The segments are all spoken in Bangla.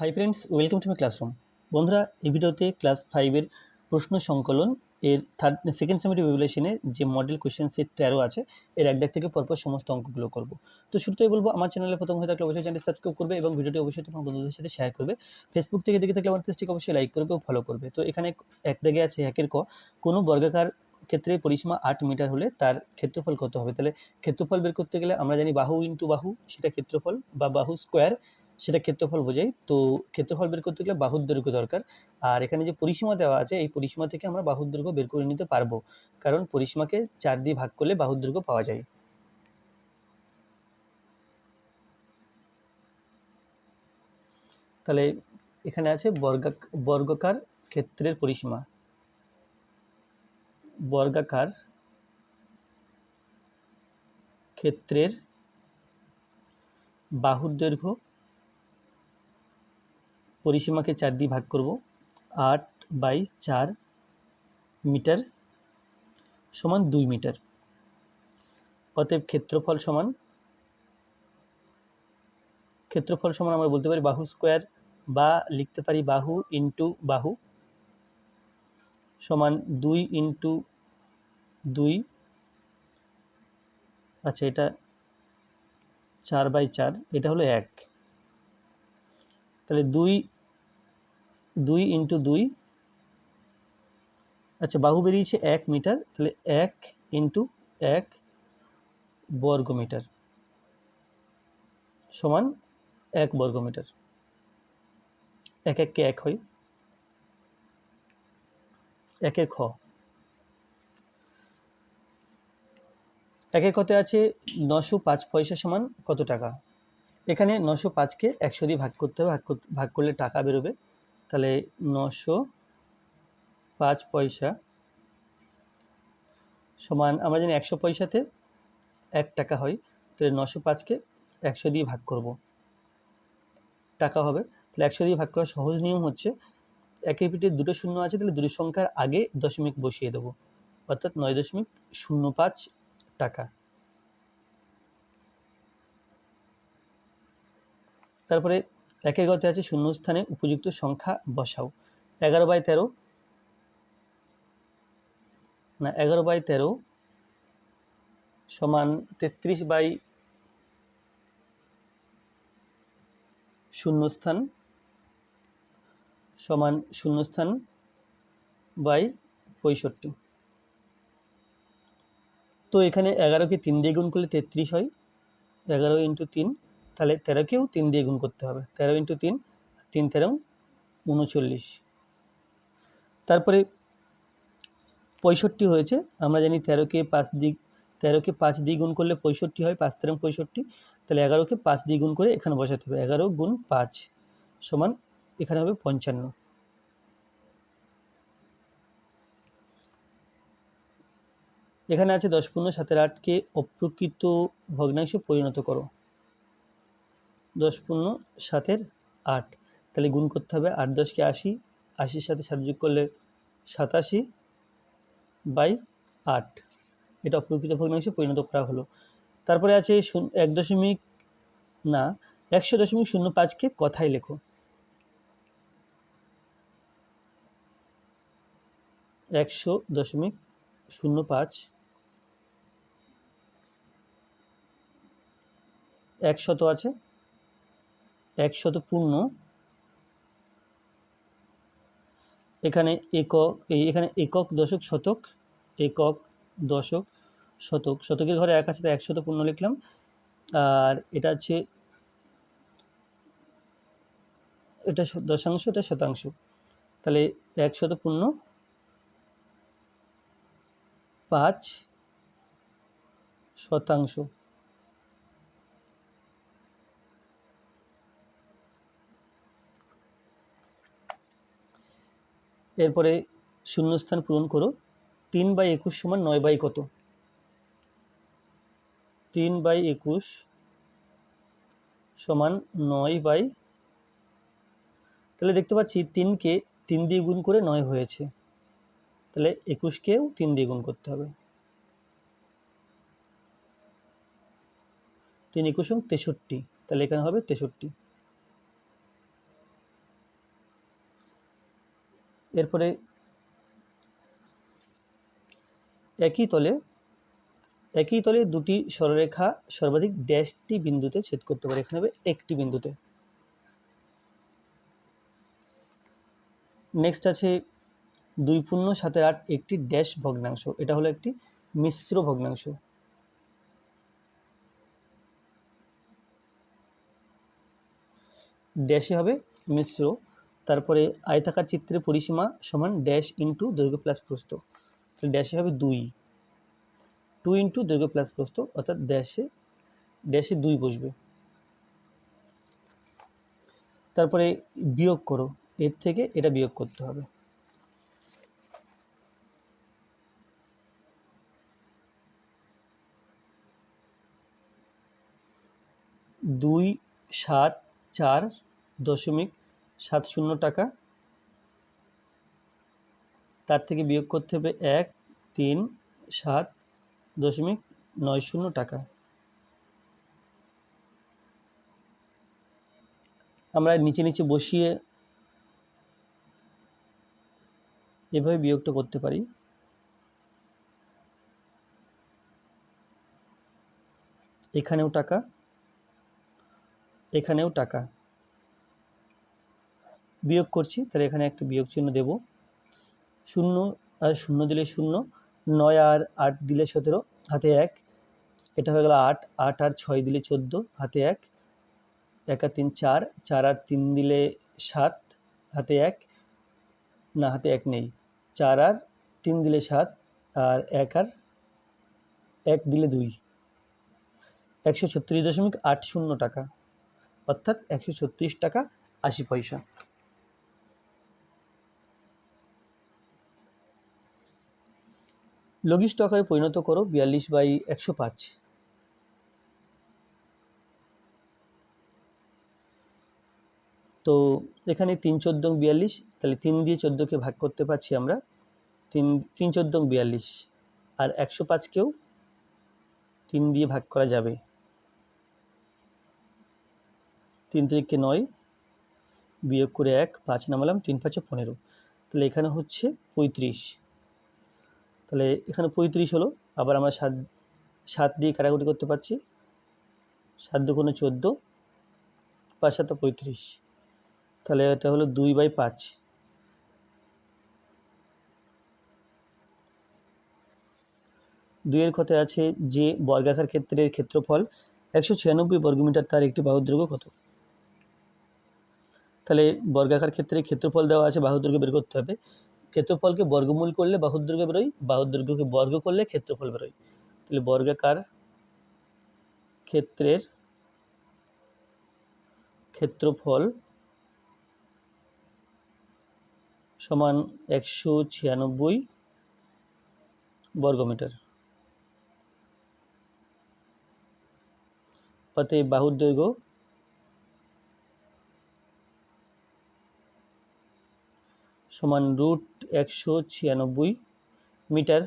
Hi friends welcome to my classroom বন্ধুরা, এই ভিডিওতে ক্লাস ফাইভের প্রশ্ন সংকলন, এর থার্ড সেকেন্ড সেমিটিভ রিভলিউশনে যে মডেল কোয়েশ্চেন সেট তেরো আছে, এর এক দেখ থেকে পরপর সমস্ত অঙ্কগুলো করব। তো শুরুতেই বলব, আমার চ্যানেলে প্রথম হয়ে থাকলে অবশ্যই চ্যানেল সাবস্ক্রাইব করবে এবং ভিডিওটি অবশ্যই তোমার বন্ধুদের সাথে শেয়ার করবে। ফেসবুক থেকে দেখে থাকলে আমার পেজটিকে অবশ্যই লাইক করবে ও ফলো করবে। তো এখানে এক দাগে আছে একের ক, কোনো বর্গাকার ক্ষেত্রে পরিসীমা আট মিটার হলে তার ক্ষেত্রফল কত হবে? তাহলে ক্ষেত্রফল বের করতে গেলে আমরা জানি বাহু ইন্টু বাহু, সেটা ক্ষেত্রফল বা বাহু স্কোয়ার সেটা ক্ষেত্রফল বোঝাই। তো ক্ষেত্রফল বের করতে গেলে বাহুর দৈর্ঘ্য দরকার। আর এখানে যে পরিসীমা দেওয়া আছে, এই পরিসীমা থেকে আমরা বাহুর দৈর্ঘ্য বের করে নিতে পারব। কারণ পরিসীমাকে চার দিয়ে ভাগ করলে বাহুর দৈর্ঘ্য পাওয়া যায়। তাহলে এখানে আছে বর্গা, বর্গকার ক্ষেত্রের পরিসীমা। বর্গাকার ক্ষেত্রের বাহুর দৈর্ঘ্য পরিসীমাকে চার দিয়ে ভাগ করব, আট বাই চার মিটার সমান দুই মিটার। অতএব ক্ষেত্রফল সমান ক্ষেত্রফল সমান আমরা বলতে পারি বাহু স্কোয়ার বা লিখতে পারি বাহু ইন্টু বাহু সমান দুই ইন্টু দুই। আচ্ছা এটা চার বাই চার, এটা হলো এক। তাহলে দুই দুই ইন্টু দুই আচ্ছা বাহু বেরিয়েছে এক মিটার, তাহলে এক ইন্টু এক বর্গ মিটার সমান এক বর্গ মিটার এক এককে এক হয়। একের খ। একের কতে আছে নশো পাঁচ পয়সা সমান কত টাকা? এখানে নশো পাঁচকে একশো দিয়ে ভাগ করতে হবে, ভাগ ভাগ করলে টাকা বেরোবে। তাহলে নশো পাঁচ পয়সা সমান, আমরা জানি একশো পয়সাতে এক টাকা হয়, তাহলে নশো পাঁচকে একশো দিয়ে ভাগ করব। টাকা হবে, তাহলে একশো দিয়ে ভাগ করার সহজ নিয়ম হচ্ছে একের পিঠে দুটো শূন্য আছে, তাহলে দুটো সংখ্যার আগে দশমিক বসিয়ে দেবো, অর্থাৎ নয় দশমিক শূন্য পাঁচ টাকা। তারপরে একের গতে আছে শূন্যস্থানে উপযুক্ত সংখ্যা বসাও। এগারো বাই তেরো, না, এগারো বাই তেরো সমান তেত্রিশ বাই শূন্যস্থান সমান শূন্যস্থান বাই পঁয়ষট্টি। তো এখানে এগারোকে তিন দিয়ে গুণ করলে তেত্রিশ হয়। এগারো ইন্টু তিন তাহলে তেরোকেও তিন দিয়ে গুণ করতে হবে। তেরো ইন্টু তিন তিন তেরো উনচল্লিশ। তারপরে পঁয়ষট্টি হয়েছে, আমরা জানি তেরোকে পাঁচ দিক, তেরোকে পাঁচ দিয়ে গুণ করলে পঁয়ষট্টি হয়, পাঁচ তেরো পঁয়ষট্টি, তাহলে এগারোকে পাঁচ দিয়ে গুণ করে এখানে বসাতে হবে, এগারো গুণ পাঁচ সমান এখানে হবে পঞ্চান্ন। এখানে আছে দশ পূর্ণ সাতের আটকে অপ্রকৃত ভগ্নাংশে পরিণত করো। দশ পূর্ণ সাতের আট। তাহলে গুণ করতে হবে আট দশকে আশি, আশির সাথে সাত যোগ করলে সাতাশি বাই আট। এটা অপ্রকৃত ভগ্নাংশে পরিণত করা হলো। তারপরে আছে এক দশমিক, না, একশো দশমিক শূন্য পাঁচকে কথায় লেখো। একশো দশমিক শূন্য পাঁচ, একশত আছে একশত পূর্ণ এখানে একক এখানে একক, দশক, শতক, একক, দশক, শতক। শতকের ঘরে এক আছে, তাই একশত পূর্ণ লিখলাম। আর এটা হচ্ছে এটা দশাংশ, এটা শতাংশ। তাহলে একশত পূর্ণ পাঁচ শতাংশ। এরপরে শূন্যস্থান পূরণ করো। তিন বাই একুশ সমান নয় বাই কত? তিন বাই একুশ সমান নয় বাই, তাহলে দেখতে পাচ্ছি তিনকে তিন দিয়ে গুণ করে নয় হয়েছে। তাহলে একুশকেও তিন দিয়ে গুণ করতে হবে। তিন একুশ তেষট্টি, তাহলে এখানে হবে তেষট্টি। এরপরে একই তলে একই তলে দুটি সরলরেখা সর্বাধিক ড্যাশটি বিন্দুতে ছেদ করতে পারে। এখানে হবে একটি বিন্দুতে। নেক্সট আছে দুই পূর্ণ সাতের আট একটি ড্যাশ ভগ্নাংশ। এটা হলো একটি মিশ্র ভগ্নাংশ। ড্যাশে হবে মিশ্র। তারপরে আয়তাকার চিত্রের পরিসীমা সমান ড্যাশ ইন্টু দৈর্ঘ্য প্লাস প্রস্থ। তাহলে ড্যাশে হবে দুই। টু ইন্টু দৈর্ঘ্য প্লাস প্রস্থ, অর্থাৎ ড্যাশে ড্যাশে দুই বসবে। তারপরে বিয়োগ করো, এর থেকে এটা বিয়োগ করতে হবে। দুই সাত চার দশমিক সাত শূন্য টাকা। তার থেকে বিয়োগ করতে হবে এক, তিন, সাত, দশমিক নয় শূন্য টাকা। আমরা নিচে নিচে বসিয়ে এভাবে বিয়োগটা করতে পারি। এখানেও টাকা এখানেও টাকা। বিয়োগ করছি, তাহলে এখানে একটা বিয়োগ চিহ্ন দেব। শূন্য আর শূন্য দিলে শূন্য, নয় আর আট দিলে সতেরো, হাতে এক, এটা হয়ে গেল আট আট আর ছয় দিলে চোদ্দ, হাতে এক এক আর তিন চার চার আর তিন দিলে সাত, হাতে এক, না, হাতে এক নেই, চার আর তিন দিলে সাত, আর এক আর এক দিলে দুই। একশো ছত্রিশ দশমিক আট শূন্য টাকা, অর্থাৎ একশো ছত্রিশ টাকা আশি পয়সা। লঘিষ্ঠ আকারে পরিণত করো বিয়াল্লিশ বাই একশো পাঁচ। তো এখানে তিন চোদ্দ বিয়াল্লিশ, তাহলে তিন দিয়ে চোদ্দোকে ভাগ করতে পারছি আমরা। তিন তিন চোদ্দ বিয়াল্লিশ, আর একশো পাঁচকেও তিন দিয়ে ভাগ করা যাবে। তিন তারিখকে নয়, বিয়োগ করে এক, পাঁচ নামালাম, তিন পাঁচে পনেরো। তাহলে এখানে হচ্ছে পঁয়ত্রিশ। তাহলে এখানে পঁয়ত্রিশ হলো, আবার আমরা সাত সাত দিয়ে কাটাকুটি করতে পারছি। সাত দুগুণে চোদ্দ, পাঁচ সাত পঁয়ত্রিশ। তাহলে এটা হলো দুই বাই পাঁচ। দুইয়ের কথায় আছে যে বর্গাকার ক্ষেত্রের ক্ষেত্রফল, একশো ছিয়ানব্বই বর্গমিটার তার একটি বাহুদৈর্ঘ্য কত? তাহলে বর্গাকার ক্ষেত্রে ক্ষেত্রফল দেওয়া আছে, বাহুদৈর্ঘ্য বের করতে হবে। ক্ষেত্রফলকে বর্গমূল করলে বাহুদৈর্ঘ্য বেরোয় বাহুদৈর্ঘ্যকে বর্গ করলে ক্ষেত্রফল বেরোয়। তাহলে বর্গাকার ক্ষেত্রের ক্ষেত্রফল সমান একশো ছিয়ানব্বই বর্গমিটার। অতএব বাহুর দৈর্ঘ্য সমান রুট একশো ছিয়ানব্বই মিটার।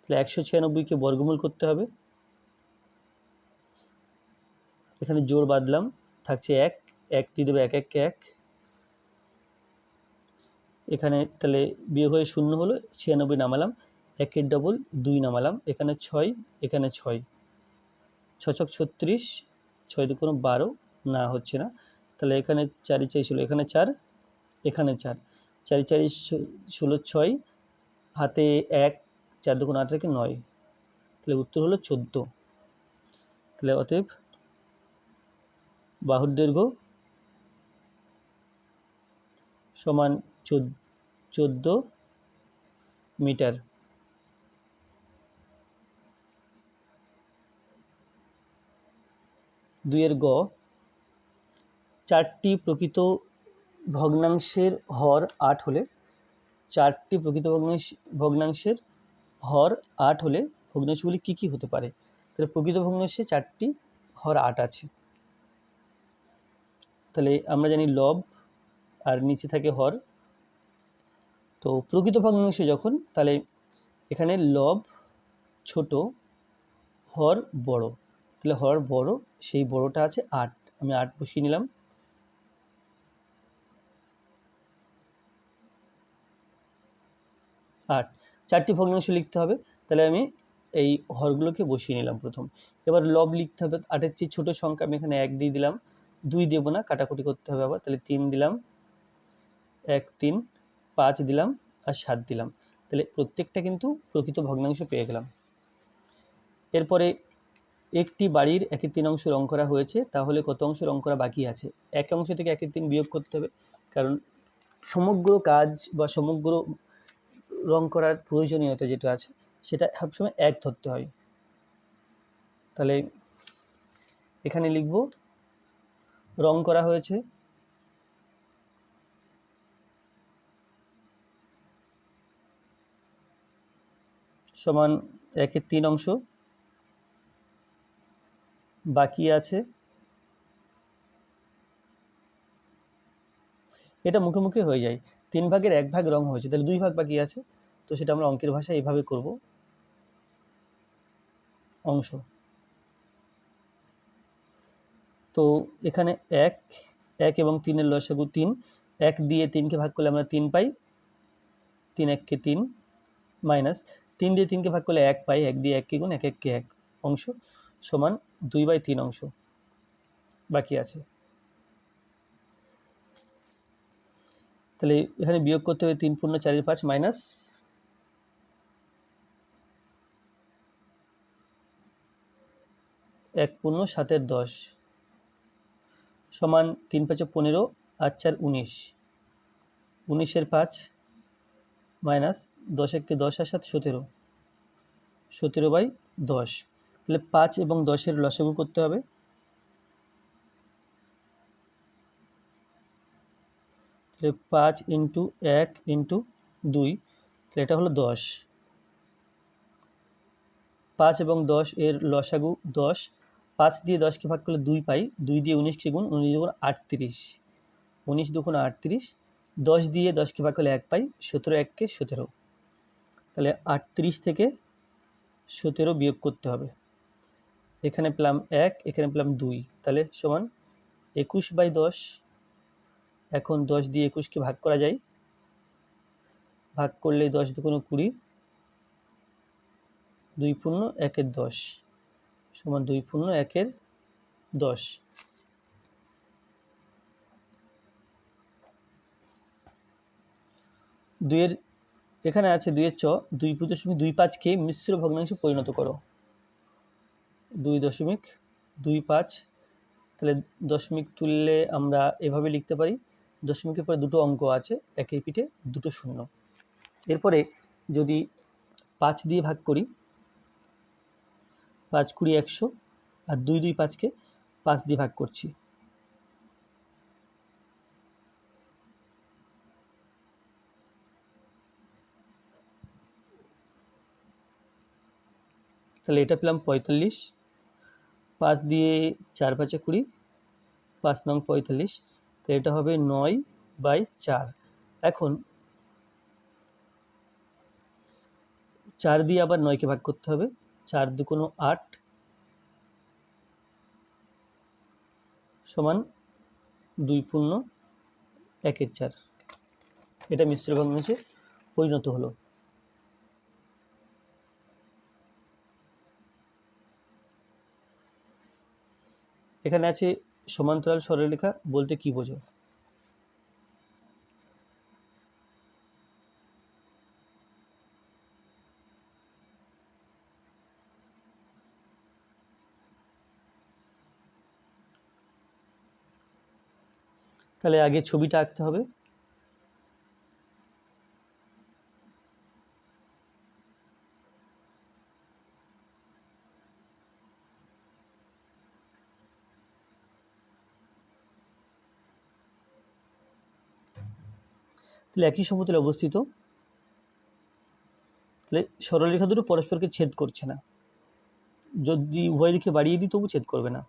তাহলে একশো ছিয়ানব্বইকে বর্গমূল করতে হবে। এখানে জোর বাঁধলাম, থাকছে এক এক দিয়ে দেবে এক এক এক। এখানে তাহলে বিয়োগ হয়ে শূন্য হলো, ছিয়ানব্বই নামালাম, একের ডবল দুই নামালাম, এখানে ছয় এখানে ছয়। ছচক ছত্রিশ, ছয় দুকোনো বারো, না, হচ্ছে না। তাহলে এখানে চারি চাই ছিল, এখানে চার এখানে চার। চারি চারি ষোলো ছয়, হাতে এক, চার দুগুণ আট রেখে নয়। তাহলে উত্তর হলো চোদ্দ। তাহলে অতএব বাহুর দৈর্ঘ্য সমান চোদ্দ মিটার। দুইয়ের গ, চারটি প্রকৃত ভগ্নাংশের হর আট হলে, চারটি প্রকৃত ভগ্নাংশ, ভগ্নাংশের হর আট হলে ভগ্নাংশগুলি কী কী হতে পারে? তাহলে প্রকৃত ভগ্নাংশে চারটি হর আট আছে। তাহলে আমরা জানি লব আর নিচে থাকে হর। তো প্রকৃত ভগ্নাংশ যখন, তাহলে এখানে লব ছোট, হর বড়। তাহলে হর বড়, সেই বড়টা আছে আট। আমি আট বসিয়ে নিলাম। আট। চারটি ভগ্নাংশ লিখতে হবে। তাহলে আমি এই হরগুলোকে বসিয়ে নিলাম প্রথম। এবার লব লিখতে হবে। আটের চেয়ে ছোটো সংখ্যা আমি এখানে এক দিয়ে দিলাম। দুই দেবো না, কাটাকুটি করতে হবে আবার। তাহলে তিন দিলাম, এক, তিন, পাঁচ দিলাম আর সাত দিলাম। তাহলে প্রত্যেকটা কিন্তু প্রকৃত ভগ্নাংশ পেয়ে গেলাম। এরপরে একটি বাড়ির একের তিন অংশ রং করা হয়েছে, তাহলে কত অংশ রং করা বাকি আছে? এক অংশ থেকে একের তিন বিয়োগ করতে হবে। কারণ সমগ্র কাজ বা সমগ্র রং করার প্রয়োজনীয়তা যেটা আছে, সেটা সবসময় এক ধরতে হয়। তাহলে এখানে লিখব, রং করা হয়েছে সমান একের তিন অংশ, বাকি আছে এটা মুখে মুখে হয়ে যায়। তিন ভাগের এক ভাগ রং হয়েছে, তাহলে দুই ভাগ বাকি আছে। তো সেটা আমরা অঙ্কের ভাষায় এইভাবে করব। অংশ। তো এখানে এক এক এবং তিনের লসাগু তিন। এক দিয়ে তিনকে ভাগ করলে আমরা তিন পাই। তিন এককে তিন মাইনাস তিন দিয়ে তিনকে ভাগ করলে এক পাই। এক দিয়ে এককে গুণ এক এককে এক। অংশ সমান দুই বাই তিন অংশ। বাকি আছে। তাহলে এখানে বিয়োগ করতে হবে তিন পূর্ণ চারের পাঁচ মাইনাস এক পূর্ণ সাতের দশ। সমান তিন পাঁচে পনেরো আর চার উনিশ। উনিশের পাঁচ মাইনাস দশ এককে দশ আর সাত সতেরো। সতেরো বাই দশ। তাহলে পাঁচ এবং দশের লসাগু করতে হবে। তাহলে পাঁচ ইন্টু এক ইন্টু দুই, তাহলে এটা হলো দশ। পাঁচ এবং দশ এর লসাগু দশ পাঁচ দিয়ে দশকে ভাগ করলে দুই পাই, দুই দিয়ে উনিশকে গুণ, উনিশ দুগুণ আটত্রিশ। উনিশ দুগুণ আটত্রিশ, দশ দিয়ে দশকে ভাগ করলে এক পাই, সতেরো এককে সতেরো। তাহলে আটত্রিশ থেকে সতেরো বিয়োগ করতে হবে। এখানে পেলাম এক, এখানে পেলাম দুই। তাহলে সমান একুশ বাই দশ, এখন দশ দিয়ে একুশকে ভাগ করা যায়। ভাগ করলে দশ দুগুণ কুড়ি, দুই পূর্ণ একের দশ। সমান দুই পূর্ণ একের দশ। দুইয়ের, এখানে আছে দুইয়ের চ, দুই দশমিক দুই পাঁচকে মিশ্র ভগ্নাংশে পরিণত করো। দুই দশমিক দুই পাঁচ, তাহলে দশমিক তুললে আমরা এভাবে লিখতে পারি, দশমিকের পরে দুটো অঙ্ক আছে একই পিঠে দুটো শূন্য। এরপরে যদি পাঁচ দিয়ে ভাগ করি পাঁচ কুড়ি একশো আর দুই দুই পাঁচকে পাঁচ দিয়ে ভাগ করছি। তাহলে এটা পেলাম পঁয়তাল্লিশ, পাঁচ দিয়ে চার পাঁচে কুড়ি, পাঁচ নং পঁয়তাল্লিশ তো এটা হবে নয় বাই চার। এখন চার দিয়ে আবার নয়কে ভাগ করতে হবে। চার দুকোনো আট সমান দুই পূর্ণ একের চার। এটা মিশ্র ভগ্নাংশে পরিণত হলো। এখানে আছে সমান্তরাল সরলরেখা বলতে কি বোঝো? তাহলে আগে ছবিটা আঁকতে হবে। তাহলে একই সমতলে অবস্থিত। তাহলে সরলরেখা দুটো পরস্পরকে ছেদ করছে না। যদি উভয় দিকে বাড়িয়ে দিই তবু ছেদ করবে না।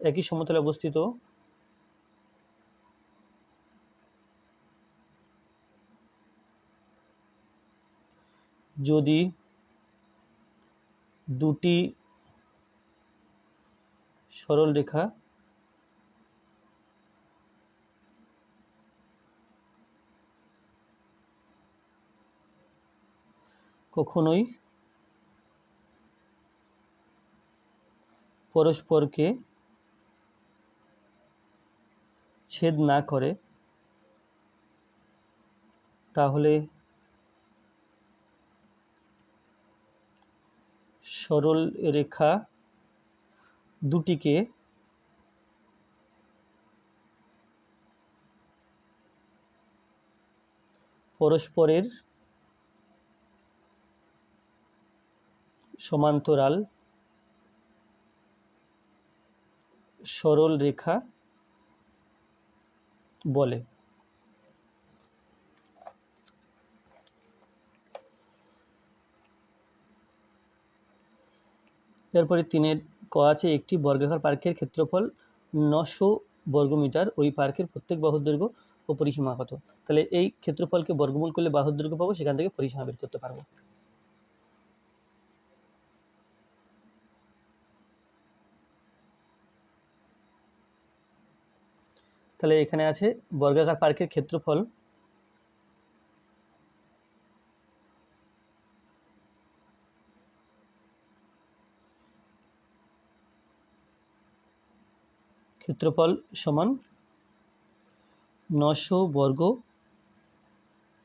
একই সমতলে অবস্থিত। যদি দুটি সরল রেখা কখনোই পরস্পরকে ছেদ না করে তাহলে সরল রেখা দুটিকে পরস্পরের সমান্তরাল সরল রেখা বলে। এরপরে তিনের ক আছে, একটি বর্গাকার পার্কের ক্ষেত্রফল নশো বর্গমিটার, ওই পার্কের প্রত্যেক বাহুর দৈর্ঘ্য ও পরিসীমা কত? তাহলে এই ক্ষেত্রফলকে বর্গমূল করলে বাহুর দৈর্ঘ্য পাবো, সেখান থেকে পরিসীমা বের করতে পারব। তাহলে এখানে আছে বর্গাকার পার্কের ক্ষেত্রফল ক্ষেত্রফল সমান নশো বর্গ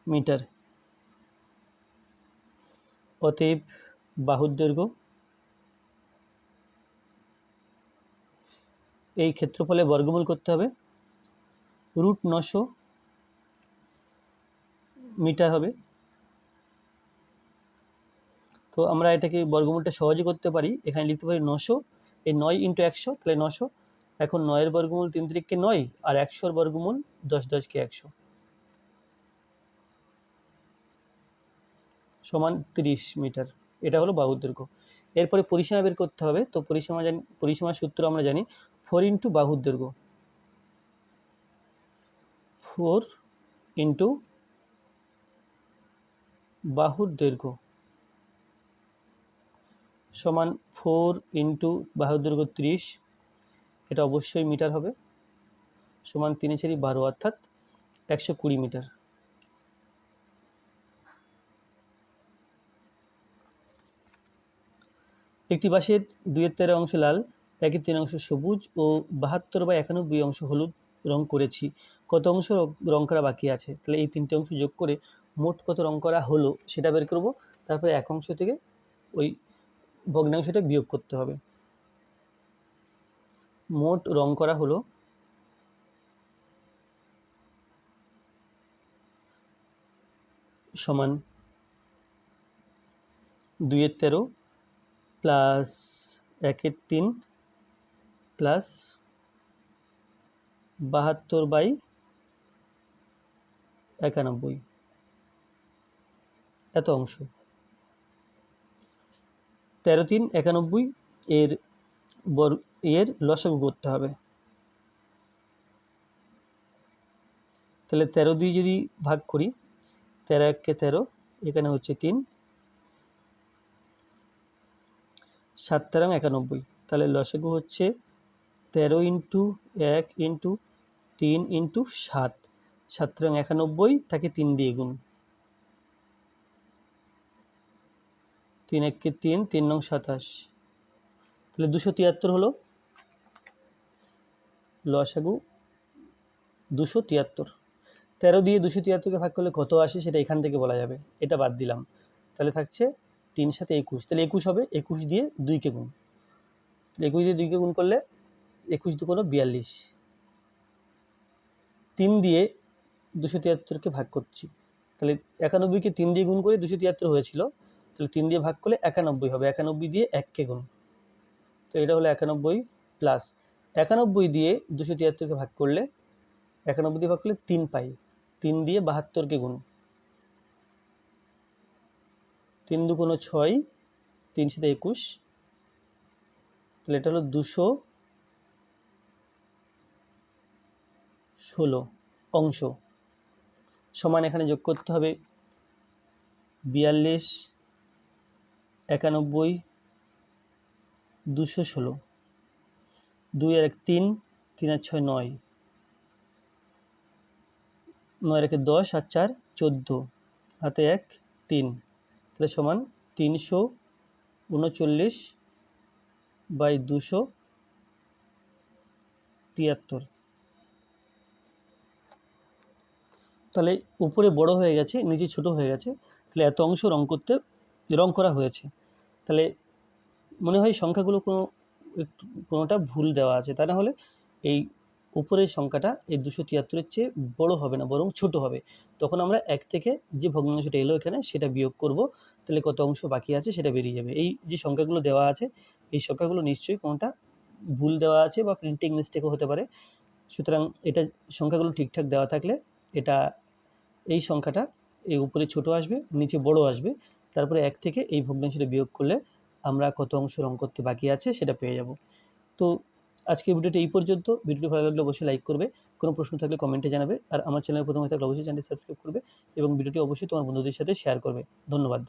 মিটার। অতএব বাহুর দৈর্ঘ্য এই ক্ষেত্রফলে বর্গমূল করতে হবে। রুট নশো মিটার হবে। তো আমরা এটাকে বর্গমূলটা সহজে করতে পারি। এখানে লিখতে পারি নশো এই নয় ইন্টু একশো, তাহলে নশো এখন নয়ের বর্গমূল তিন তিরিককে নয়, আর একশোর বর্গমূল দশ দশকে একশো। সমান তিরিশ মিটার। এটা হলো বাহুর দৈর্ঘ্য। এরপরে পরিসীমা বের করতে হবে। তো পরিসীমা জানি পরিসীমার সূত্র আমরা জানি ফোর ইন্টু বাহুর দৈর্ঘ্য। ফোর ইন্টু বাহুর দৈর্ঘ্য সমান ফোর ইন্টু বাহুর দৈর্ঘ্য ত্রিশ এটা অবশ্যই মিটার হবে। সমান তিনে চারি বারো অর্থাৎ একশো কুড়ি মিটার। একটি বাসের দুইয়ের তেরো অংশ লাল, একের তিন অংশ সবুজ ও বাহাত্তর বা একানব্বই অংশ হলুদ রং করেছি। কত অংশ রং করা বাকি আছে? তাহলে এই তিনটে অংশ যোগ করে মোট কত রং করা হলো সেটা বের করব। তারপরে এক অংশ থেকে ওই ভগ্নাংশটা বিয়োগ করতে হবে। মোট রং করা হলো সমান দুইয়ের তেরো প্লাস একের তিন প্লাস বাহাত্তর বাই একানব্বই। এত অংশ। তেরো তিন একানব্বই এর বর এর লসাগু করতে হবে। তাহলে তেরো দিয়ে যদি ভাগ করি, তেরো এককে তেরো, এখানে হচ্ছে তিন। সাত তেরো একানব্বই, তাহলে লসাগু হচ্ছে তেরো ইন্টু এক ইন্টু তিন ইন্টু সাত। সাত তেরো একানব্বই তাকে তিন দিয়ে গুণ। তিন এককে তিন তিন নং সাতাশ। তাহলে দুশো তিয়াত্তর হলো লসাগু দুশো তিয়াত্তর। তেরো দিয়ে দুশো তিয়াত্তরকে ভাগ করলে কত আসে সেটা এখান থেকে বলা যাবে। এটা বাদ দিলাম। তাহলে থাকছে তিন সাথে একুশ। তাহলে একুশ হবে, একুশ দিয়ে দুইকে গুণ। একুশ দিয়ে দুইকে গুণ করলে একুশ দু কোনো বিয়াল্লিশ। তিন দিয়ে দুশো তিয়াত্তরকে ভাগ করছি। তাহলে একানব্বইকে তিন দিয়ে গুণ করে দুশো তিয়াত্তর হয়েছিল। তাহলে তিন দিয়ে ভাগ করলে একানব্বই হবে। একানব্বই দিয়ে এককে গুণ। তো এটা হলো একানব্বই প্লাস একানব্বই দিয়ে দুশো তিয়াত্তরকে ভাগ করলে একানব্বই দিয়ে ভাগ করলে তিন পাই। তিন দিয়ে বাহাত্তরকে গুণ। তিন দু কোনো ছয়, তিন সাথে একুশ। তাহলে এটা হলো দুশো ষোলো অংশ। সমান এখানে যোগ করতে হবে বিয়াল্লিশ, একানব্বই, দুশো ষোলো। দুই আর এক তিন তিন আর ছয় নয়। নয় একে দশ আর চার চোদ্দ। হাতে এক, তিন। তাহলে সমান তিনশো উনচল্লিশ বাই দুশো তিয়াত্তর। তাহলে উপরে বড় হয়ে গেছে, নিচে ছোট হয়ে গেছে, তাহলে এত অংশ রং করতে, রং করা হয়েছে। তাহলে মনে হয় সংখ্যাগুলো কোনো কোনোটা ভুল দেওয়া আছে, তা না হলে এই উপরের সংখ্যাটা এই দুশো তিয়াত্তরের চেয়ে বড় হবে না, বরং ছোট হবে। তখন আমরা এক থেকে যে ভগ্নাংশটা এলো এখানে সেটা বিয়োগ করব, তাহলে কত অংশ বাকি আছে সেটা বেরিয়ে যাবে। এই যে সংখ্যাগুলো দেওয়া আছে, এই সংখ্যাগুলো নিশ্চয়ই কোনোটা ভুল দেওয়া আছে বা প্রিন্টিং মিস্টেকও হতে পারে। সুতরাং এটা সংখ্যাগুলো ঠিকঠাক দেওয়া থাকলে এটা, এই সংখ্যাটা এই উপরে ছোট আসবে, নিচে বড় আসবে, তারপরে এক থেকে এই ভগ্নাংশটা বিয়োগ করলে আমরা কত অংশ রং করতে বাকি আছে সেটা পেয়ে যাব। তো আজকে ভিডিওটি এই পর্যন্ত। ভিডিওটি ভালো লাগলে অবশ্যই লাইক করবে, কোনো প্রশ্ন থাকলে কমেন্টে জানাবে, আর আমার চ্যানেল প্রথমে থাকলে অবশ্যই চ্যানেল সাবস্ক্রাইব করবে এবং ভিডিওটি অবশ্যই তোমার বন্ধুদের সাথে শেয়ার করবে। ধন্যবাদ।